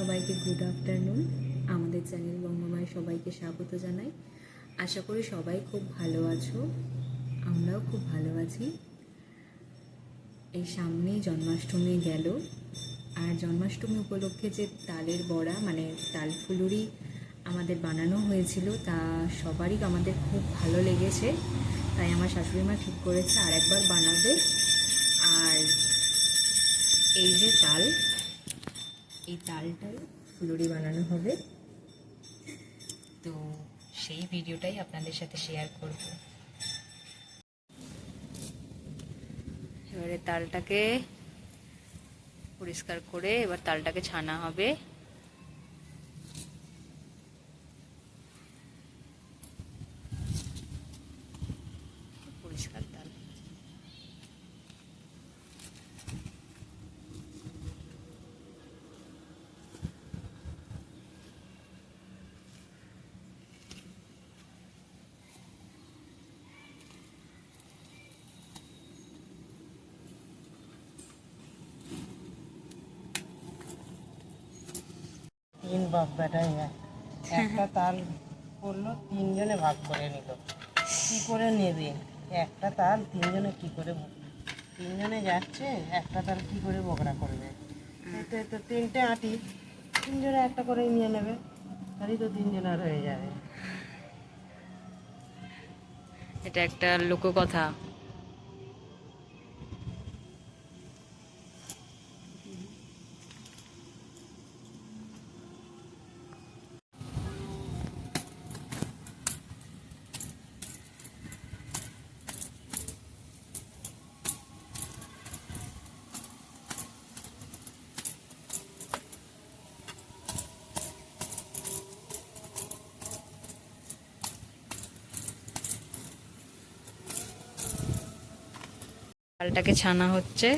সবাইকে good afternoon আমাদের channel বঙ্গমায় সবাইকে স্বাগত জানাই। আশা করি সবাই খুব ভালো আছো। আমরাও খুব ভালো আছি। এই সামনেই জন্মাষ্টমী গেল। আর জন্মাষ্টমী উপলক্ষে যে তালের বড়া মানে তাল ফুলুরি আমাদের বানানো হয়েছিল, তা সবারই আমাদের খুব ভালো লেগেছে। তাই আমার শাশুড়ি মা ঠিক করেছে আর একবার বানাবে। আর এই যে তাল এই তালটাই ফুলুরি বানানো হবে। তো সেই ভিডিওটাই আপনাদের সাথে শেয়ার করব। এবারে তালটাকে পরিষ্কার করে এবার তালটাকে ছানা হবে পরিষ্কার তাল তিন বাপ বেটাই এক একটা তাল পড়ল তিনজনে ভাগ করে নিল। কি করে নেবে? একটা তাল, তিনজনে কি করে তিনজনে যাচ্ছে, একটা তাল কি করে বকরা করবে? তো তিনটে আটি, তিনজনে একটা করে নিয়ে নেবে। তাহলেই তো তিনজনের হয়ে যাবে। এটা একটা লোককথা। চালটাকে ছানা হচ্ছে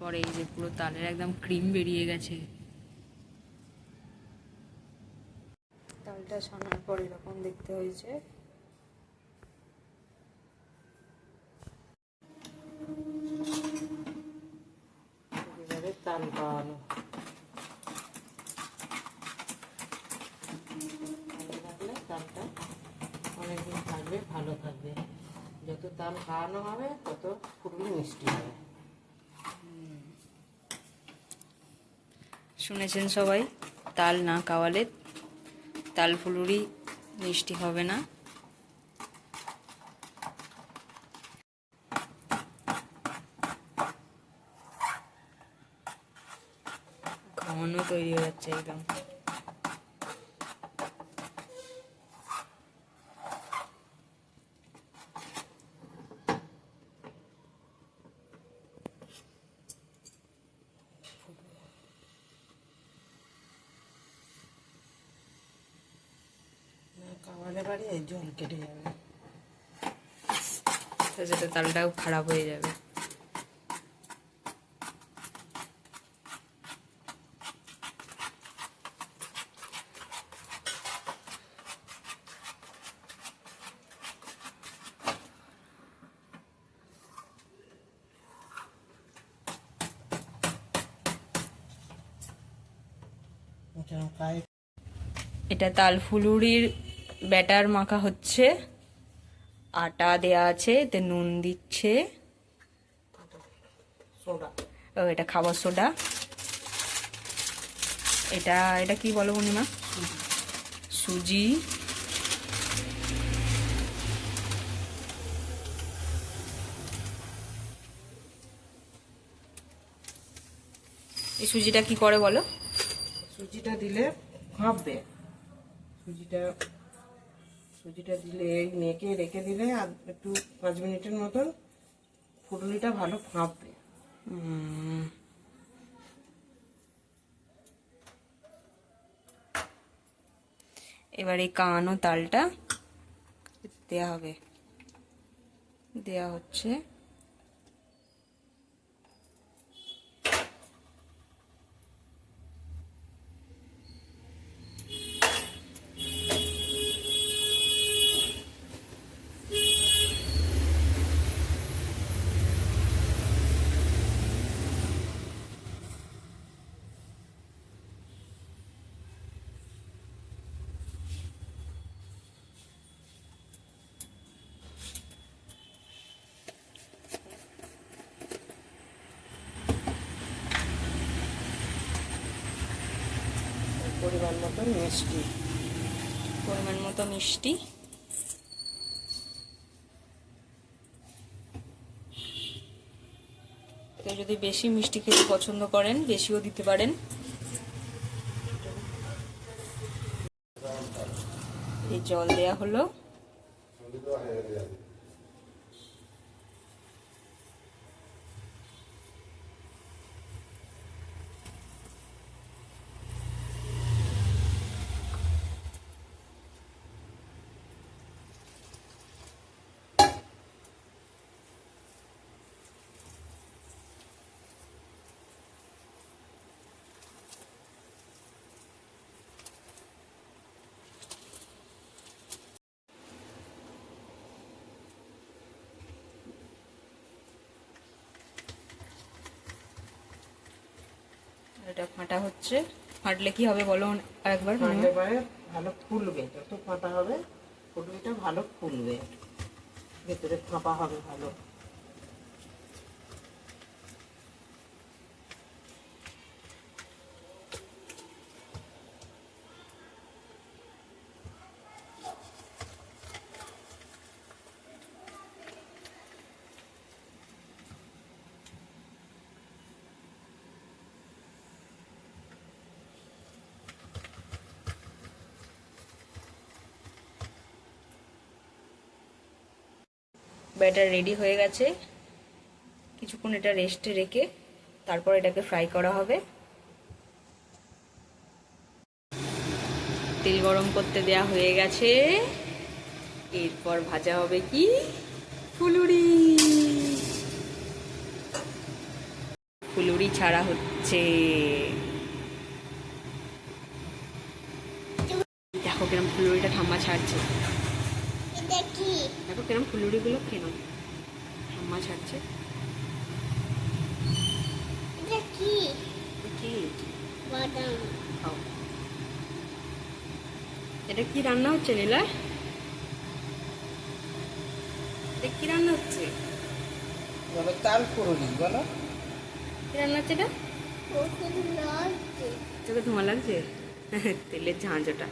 পরে এই যে পুরো তালের একদম ক্রিম বেরিয়ে গেছে। তালটা ছানার পর এরকম দেখতে হয়েছে। তাল পাওয়ানো রাখলে তালটা অনেকদিন থাকবে ভালো থাকবে। যত তাল খাওয়ানো হবে তত ফুলগুলো মিষ্টি হবে। শুনেছেন সবাই, তাল না কাওয়ালে তাল ফুলুরি মিষ্টি হবে না। ঘন তৈরি হয়ে যাচ্ছে একদম। না বাড়ি এই জল কেটে যাবে। যাতে তালটাও খারাপ হয়ে যাবে। এটা তাল ফুলুরির ব্যাটার মাখা হচ্ছে। আটা দেয়া আছে এতে নুন দিচ্ছে। সোডা। ও এটা খাবার সোডা। এটা এটা কি বলো পূর্ণিমা সুজি। এই সুজিটা কি করে বলো? সুজিটা দিলে ভাববে। সুজিটা সুজিটা দিলে নেকে রেখে দিলে আর একটু পাঁচ মিনিটের মতন ফুটলিটা ভালো ফাঁপবে। এবার এই কানো তালটা দেয়া হবে। দেয়া হচ্ছে। পরিমাণ মতো মিষ্টি। পরিমাণ মতো মিষ্টি। কেউ যদি বেশি মিষ্টি খেতে পছন্দ করেন, বেশিও দিতে পারেন। এই জল দেয়া হলো। এটা ফাটা হচ্ছে। ফাটলে কি হবে বলো একবার ভালো ফুলবে, যত ফাটা হবে ফুটলিটা ভালো ফুলবে। ভেতরে ফাঁপা হবে ভালো। ব্যাটার রেডি হয়ে গেছে। কিছুক্ষণ এটা রেস্টে রেখে তারপর এটাকে ফ্রাই করা হবে। তেল গরম করতে দেয়া হয়ে গেছে। এরপর ভাজা হবে কি? ফুলুরি। ফুলুরি ছাড়া হচ্ছে। দেখো কিরম ফুলুরিটা ঠাম্মা ছাড়ছে। দেখো। কিরম ফুলুরিগুলো কেন ঠাম্মা ছাড়ছে। কি? খাও। এটা কি রান্না হচ্ছে নীলা? এটা কি রান্না হচ্ছে? বলো তাল ফুরুলি বলো। কি রান্না হচ্ছে এটা? তোকে ধোঁয়া লাগছে? তেলের ঝাঁঝ ওটা।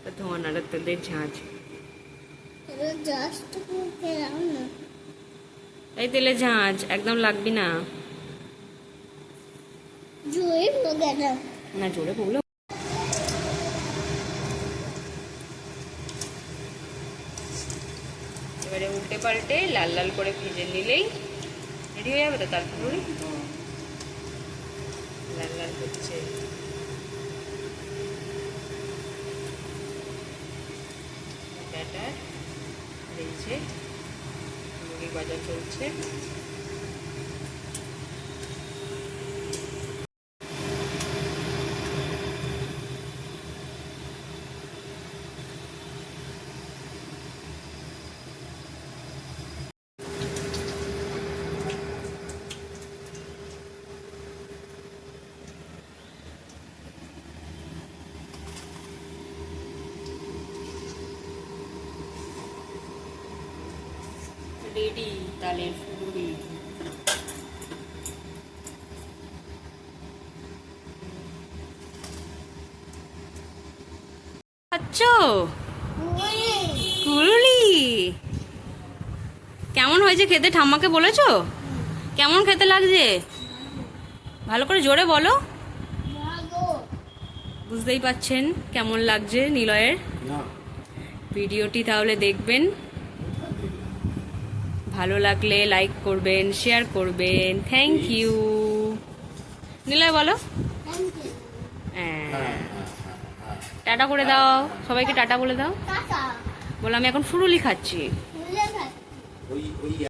ওটা ধোঁয়া না তেলের ঝাঁঝ এই তেলের ঝাঁঝ একদম লাগবি না। না জোরে বলল এবারে উল্টে পাল্টে লাল লাল করে ভেজে নিলেই রেডি হয়ে যাবে তো তারপরে? লাল লাল করছে ব্যাটার দিয়েছে। মুরগি বাজার চলছে। ডালের ফুলুরি কুরুলি কেমন হয়েছে খেতে? ঠাম্মাকে বলেছ? কেমন খেতে লাগছে? ভালো করে জোরে বলো। বুঝতেই পাচ্ছেন কেমন লাগছে নিলয়ের ভিডিওটি তাহলে দেখবেন। ভালো লাগলে লাইক করবেন শেয়ার করবেন। থ্যাংক ইউ নিলয় বলো। হ্যাঁ। টাটা করে দাও। সবাইকে টাটা বলে দাও। বলে আমি এখন ফুরুলি খাচ্ছি।